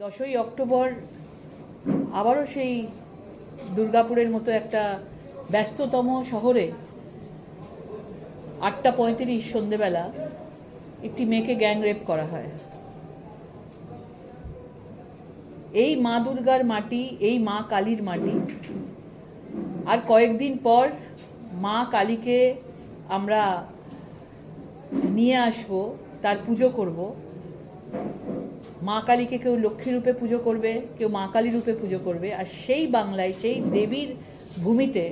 দশই অক্টোবর আবারও সেই দুর্গাপুরের মতো একটা ব্যস্ততম শহরে আটটা পঁয়ত্রিশ সন্ধেবেলা একটি মেয়েকে গ্যাং রেপ করা হয়। এই মা দুর্গার মাটি, এই মা কালীর মাটি। আর কয়েকদিন পর মা কালীকে আমরা নিয়ে আসব, তার পুজো করব। মা কালীকে কেউ লক্ষ্মী রূপে পুজো করবে, কেউ মা কালী রূপে পুজো করবে, আর সেই বাংলায়, সেই দেবীর ভূমিতে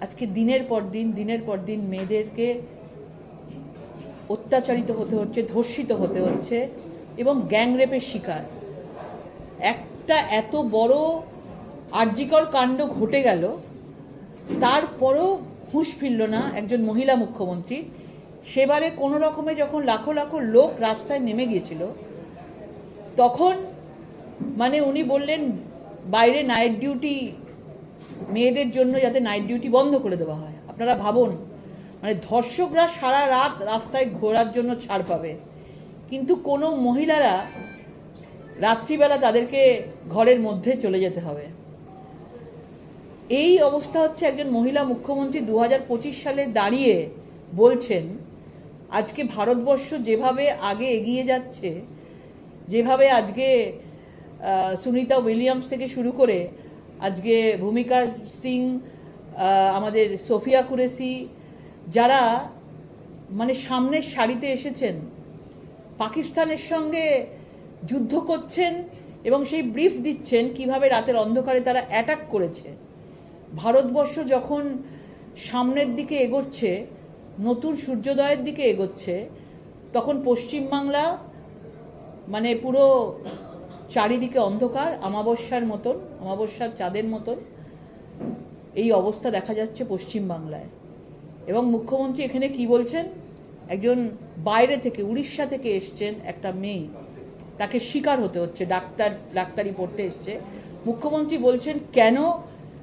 আজকে দিনের পর দিন, দিনের পর দিন মেয়েদেরকে অত্যাচারিত হতে হচ্ছে, ধর্ষিত হতে হচ্ছে এবং গ্যাংরেপের শিকার। একটা এত বড় আর্যিকর কাণ্ড ঘটে গেল, তারপরও হুঁশ ফিরল না একজন মহিলা মুখ্যমন্ত্রী। সেবারে কোনো রকমে যখন লাখো লাখো লোক রাস্তায় নেমে গিয়েছিল তখন মানে উনি বললেন, বাইরে নাইট ডিউটি মেয়েদের জন্য যাতে নাইট ডিউটি বন্ধ করে দেওয়া হয়। আপনারা ভাবুন মানে ধর্ষকরা সারা রাত রাস্তায় ঘোরার জন্য ছাড় পাবে। কিন্তু কোনো মহিলারা রাত্রিবেলা তাদেরকে ঘরের মধ্যে চলে যেতে হবে। এই অবস্থা হচ্ছে একজন মহিলা মুখ্যমন্ত্রী দু হাজার পঁচিশ সালে দাঁড়িয়ে বলছেন, আজকে ভারতবর্ষ যেভাবে আগে এগিয়ে যাচ্ছে যেভাবে আজকে সুনিতা উইলিয়ামস থেকে শুরু করে আজকে ভূমিকা সিং আমাদের সোফিয়া কুরেসি যারা মানে সামনের সারিতে এসেছেন, পাকিস্তানের সঙ্গে যুদ্ধ করছেন এবং সেই ব্রিফ দিচ্ছেন কীভাবে রাতের অন্ধকারে তারা অ্যাটাক করেছে। ভারতবর্ষ যখন সামনের দিকে এগোচ্ছে, নতুন সূর্যোদয়ের দিকে এগোচ্ছে, তখন পশ্চিমবাংলা মানে পুরো চারিদিকে অন্ধকার আমাবস্যার মতন, অমাবস্যার চাঁদের মতন এই অবস্থা দেখা যাচ্ছে পশ্চিমবাংলায় এবং মুখ্যমন্ত্রী এখানে কি বলছেন? একজন বাইরে থেকে, উড়িষ্যা থেকে এসছেন একটা মেয়ে। তাকে শিকার হতে হচ্ছে, ডাক্তার, ডাক্তারি পড়তে এসছে। মুখ্যমন্ত্রী বলছেন, কেন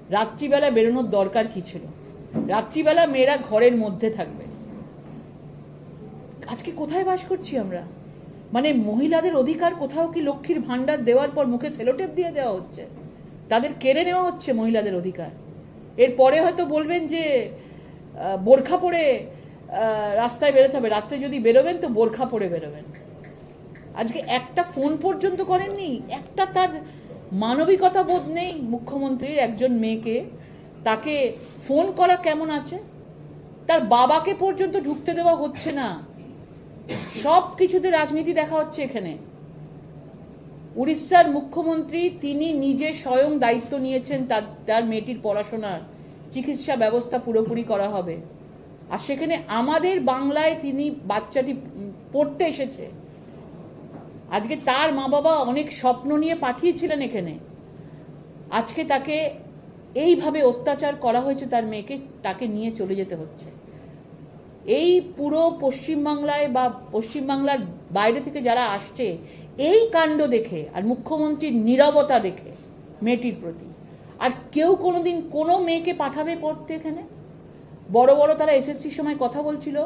রাত্রিবেলা বেরোনোর দরকার কি ছিল? রাত্রিবেলা মেয়েরা ঘরের মধ্যে থাকবে। আজকে কোথায় বাস করছি আমরা? মানে মহিলাদের অধিকার কোথাও কি লক্ষ্মীর ভান্ডার দেওয়ার পর মুখে সেলোটেপ দিয়ে দেওয়া হচ্ছে? তাদের কেড়ে নেওয়া হচ্ছে মহিলাদের অধিকার। এরপরে হয়তো বলবেন যে বোরখা পরে রাস্তায় বেরোতে হবে। রাত্রে যদি বেরোবেন তো বোরখা পরে বেরোবেন। আজকে একটা ফোন পর্যন্ত করেননি। একটা তার মানবিকতা বোধ নেই মুখ্যমন্ত্রীর একজন মেয়েকে। তাকে ফোন করা কেমন আছে? তার বাবাকে পর্যন্ত ঢুকতে দেওয়া হচ্ছে না। সব কিছুতে রাজনীতি দেখা হচ্ছে এখানে। উড়িষ্যার মুখ্যমন্ত্রী, তিনি নিজে স্বয়ং দায়িত্ব নিয়েছেন তার তার মেয়েটির পড়াশোনার। চিকিৎসা ব্যবস্থা পুরোপুরি করা হবে। আর সেখানে আমাদের বাংলায় তিনি বাচ্চাটি পড়তে এসেছে। আজকে তার মা বাবা অনেক স্বপ্ন নিয়ে পাঠিয়েছিলেন এখানে। আজকে তাকে এইভাবে অত্যাচার করা হয়েছে তার মেয়েকে, তাকে নিয়ে চলে যেতে হচ্ছে। এই পুরো পশ্চিমবাংলায় বা পশ্চিমবাংলার বাইরে থেকে যারা আসছে, এই কাণ্ড দেখে আর মুখ্যমন্ত্রীর নীরবতা দেখে মেয়েটির প্রতি। আর কেউ কোনোদিন কোনো মেয়েকে পাঠাবে পড়তে এখানে? বড় বড় তারা এসএসসির সময় কথা বলছিল,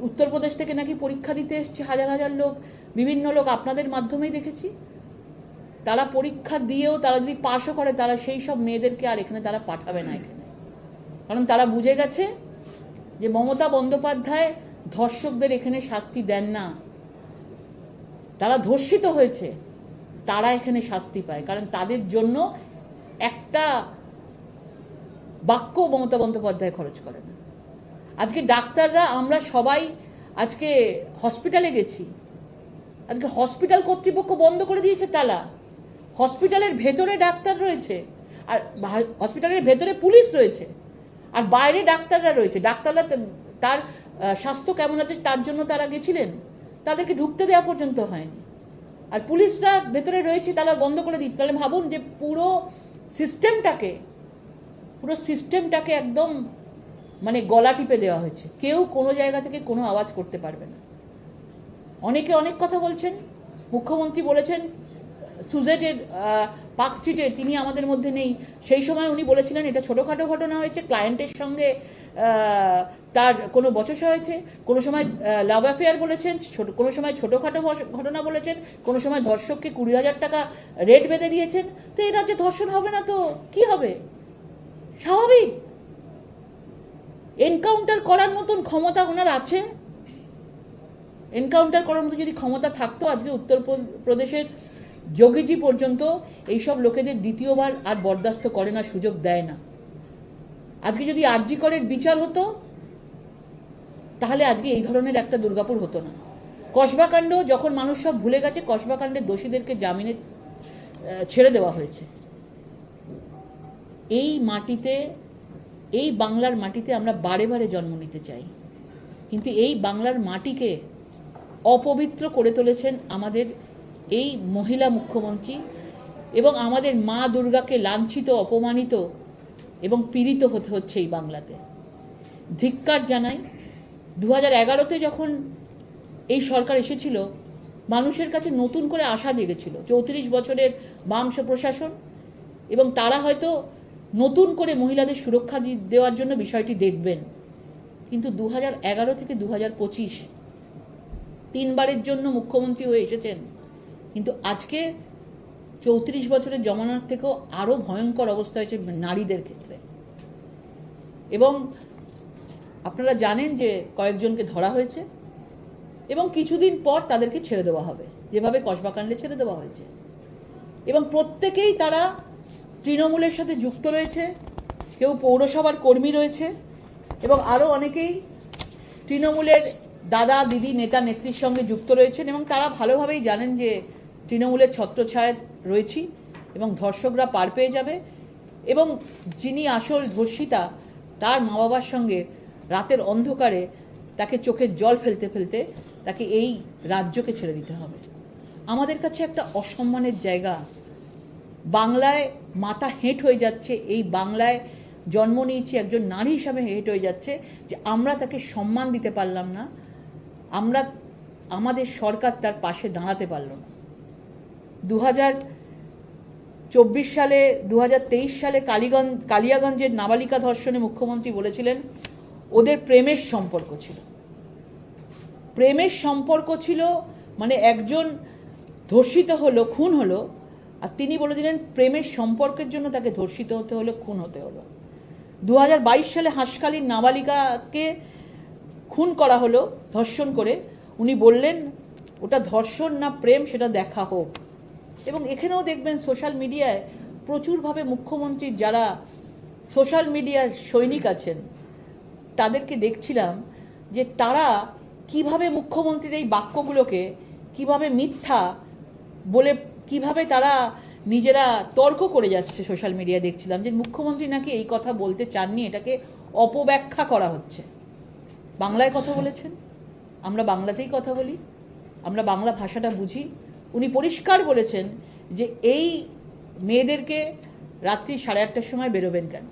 উত্তরপ্রদেশ থেকে নাকি পরীক্ষা দিতে এসছে হাজার হাজার লোক, বিভিন্ন লোক আপনাদের মাধ্যমেই দেখেছি। তারা পরীক্ষা দিয়েও তারা যদি পাশও করে, তারা সেই সব মেয়েদেরকে আর এখানে তারা পাঠাবে না এখানে। কারণ তারা বুঝে গেছে যে মমতা বন্দ্যোপাধ্যায় ধর্ষকদের এখানে শাস্তি দেন না। তারা ধর্ষিত হয়েছে, তারা এখানে শাস্তি পায়। কারণ তাদের জন্য একটা বাক্য মমতা বন্দ্যোপাধ্যায় খরচ করেন আজকে ডাক্তাররা, আমরা সবাই আজকে হসপিটালে গেছি। আজকে হসপিটাল কর্তৃপক্ষ বন্ধ করে দিয়েছে তালা। হসপিটালের ভেতরে ডাক্তার রয়েছে, আর হসপিটালের ভেতরে পুলিশ রয়েছে। আর বাইরে ডাক্তাররা রয়েছে। ডাক্তাররা তার স্বাস্থ্য কেমন আছে তার জন্য তারা গেছিলেন। তাদেরকে ঢুকতে দেওয়া পর্যন্ত হয়নি। আর পুলিশরা ভেতরে রয়েছে, তারা বন্ধ করে দিচ্ছে তাহলে ভাবুন যে পুরো সিস্টেমটাকে পুরো সিস্টেমটাকে একদম মানে গলা টিপে দেওয়া হয়েছে। কেউ কোনো জায়গা থেকে কোনো আওয়াজ করতে পারবে না। অনেকে অনেক কথা বলছেন। মুখ্যমন্ত্রী বলেছেন সুজেটের পার্ক স্ট্রিটের তিনি আমাদের মধ্যে নেই। সেই সময় উনি বলেছিলেন, এটা ছোটোখাটো ঘটনা হয়েছে ক্লায়েন্টের সঙ্গে তার কোনো বচসা হয়েছে। কোনো সময় লাভ অ্যাফেয়ার বলেছেন, ছোট, কোনো সময় ছোটোখাটো ঘটনা বলেছেন, কোনো সময় ধর্ষককে কুড়ি হাজার টাকা রেট বেঁধে দিয়েছেন। তো এই রাজ্যে ধর্ষণ হবে না তো? কি হবে? স্বাভাবিক। এনকাউন্টার করার মতন ক্ষমতা ওনার আছে। এনকাউন্টার করার মতো যদি ক্ষমতা থাকতো, আজকে উত্তর প্রদেশের যোগীজি পর্যন্ত এইসব লোকেদের দ্বিতীয়বার আর বরদাস্ত করে না, সুযোগ দেয় না। আজকে যদি আরজি করের বিচার হতো, তাহলে আজকে এই ধরনের একটা দুর্গাপুর হতো না। কসবাকাণ্ড যখন মানুষ সব ভুলে গেছে কসবাকাণ্ডের দোষীদেরকে জামিনে ছেড়ে দেওয়া হয়েছে। এই মাটিতে, এই বাংলার মাটিতে আমরা বারে বারে জন্ম নিতে চাই। কিন্তু এই বাংলার মাটিকে অপবিত্র করে তুলেছেন আমাদের এই মহিলা মুখ্যমন্ত্রী এবং আমাদের মা দুর্গাকে লাঞ্ছিত, অপমানিত এবং পীড়িত হতে হচ্ছে এই বাংলাতে। ধিক্কার জানাই দু হাজার এগারোতে যখন এই সরকার এসেছিল, মানুষের কাছে নতুন করে আশা জেগেছিল, চৌত্রিশ বছরের বামস প্রশাসন এবং তারা হয়তো নতুন করে মহিলাদের সুরক্ষা দেওয়ার জন্য বিষয়টি দেখবেন। কিন্তু দু এগারো থেকে দু হাজার পঁচিশ তিনবারের জন্য মুখ্যমন্ত্রী হয়ে এসেছেন। কিন্তু আজকে চৌত্রিশ বছরের জমানার থেকেও আরও ভয়ঙ্কর অবস্থা হয়েছে নারীদের ক্ষেত্রে। এবং আপনারা জানেন যে কয়েকজনকে ধরা হয়েছে এবং কিছুদিন পর তাদেরকে ছেড়ে দেওয়া হবে, যেভাবে কসবাকাণ্ডে ছেড়ে দেওয়া হয়েছে। এবং প্রত্যেকেই তারা তৃণমূলের সাথে যুক্ত রয়েছে, কেউ পৌরসভার কর্মী রয়েছে, এবং আরও অনেকেই তৃণমূলের দাদা, দিদি, নেতা, নেত্রীর সঙ্গে যুক্ত রয়েছেন এবং তারা ভালোভাবেই জানেন যে তৃণমূলের ছত্রছায়ায় রয়েছি এবং ধর্ষকরা পার পেয়ে যাবে এবং যিনি আসল ধর্ষিতা, তার মা বাবার সঙ্গে রাতের অন্ধকারে তাকে চোখের জল ফেলতে ফেলতে তাকে এই রাজ্যকে ছেড়ে দিতে হবে। আমাদের কাছে একটা অসম্মানের জায়গা। বাংলায় মাথা হেঁট হয়ে যাচ্ছে, এই বাংলায় জন্ম নিয়েছি একজন নারী হিসাবে হেঁট হয়ে যাচ্ছে যে আমরা তাকে সম্মান দিতে পারলাম না, আমরা, আমাদের সরকার তার পাশে দাঁড়াতে পারল না। দু চব্বিশ সালে দু হাজার তেইশ সালে কালীগঞ্জ, কালিয়াগঞ্জের নাবালিকা ধর্ষণে মুখ্যমন্ত্রী বলেছিলেন, ওদের প্রেমের সম্পর্ক ছিল। প্রেমের সম্পর্ক ছিল মানে একজন ধর্ষিত হলো, খুন হলো, আর তিনি বলে দিলেন, প্রেমের সম্পর্কের জন্য তাকে ধর্ষিত হতে হলো, খুন হতে হলো। দু হাজার বাইশ সালে হাঁসখালির নাবালিকাকে খুন করা হলো, ধর্ষণ করে, উনি বললেন, ওটা ধর্ষণ না প্রেম, সেটা দেখা হোক। এবং এখানেও দেখবেন সোশ্যাল মিডিয়ায় প্রচুরভাবে মুখ্যমন্ত্রীর যারা সোশ্যাল মিডিয়ার সৈনিক আছেন, তাদেরকে দেখছিলাম যে তারা কীভাবে মুখ্যমন্ত্রীর এই বাক্যগুলোকে কীভাবে মিথ্যা বলে কীভাবে তারা নিজেরা তর্ক করে যাচ্ছে সোশ্যাল মিডিয়া দেখছিলাম যে মুখ্যমন্ত্রী নাকি এই কথা বলতে চাননি, এটাকে অপব্যাখ্যা করা হচ্ছে। বাংলায় কথা বলেছেন? আমরা বাংলাতেই কথা বলি? আমরা বাংলা ভাষাটা বুঝি? উনি পরিষ্কার বলেছেন যে এই মেয়েদেরকে রাত্রি সাড়ে আটটার সময় বেরোবেন কেন?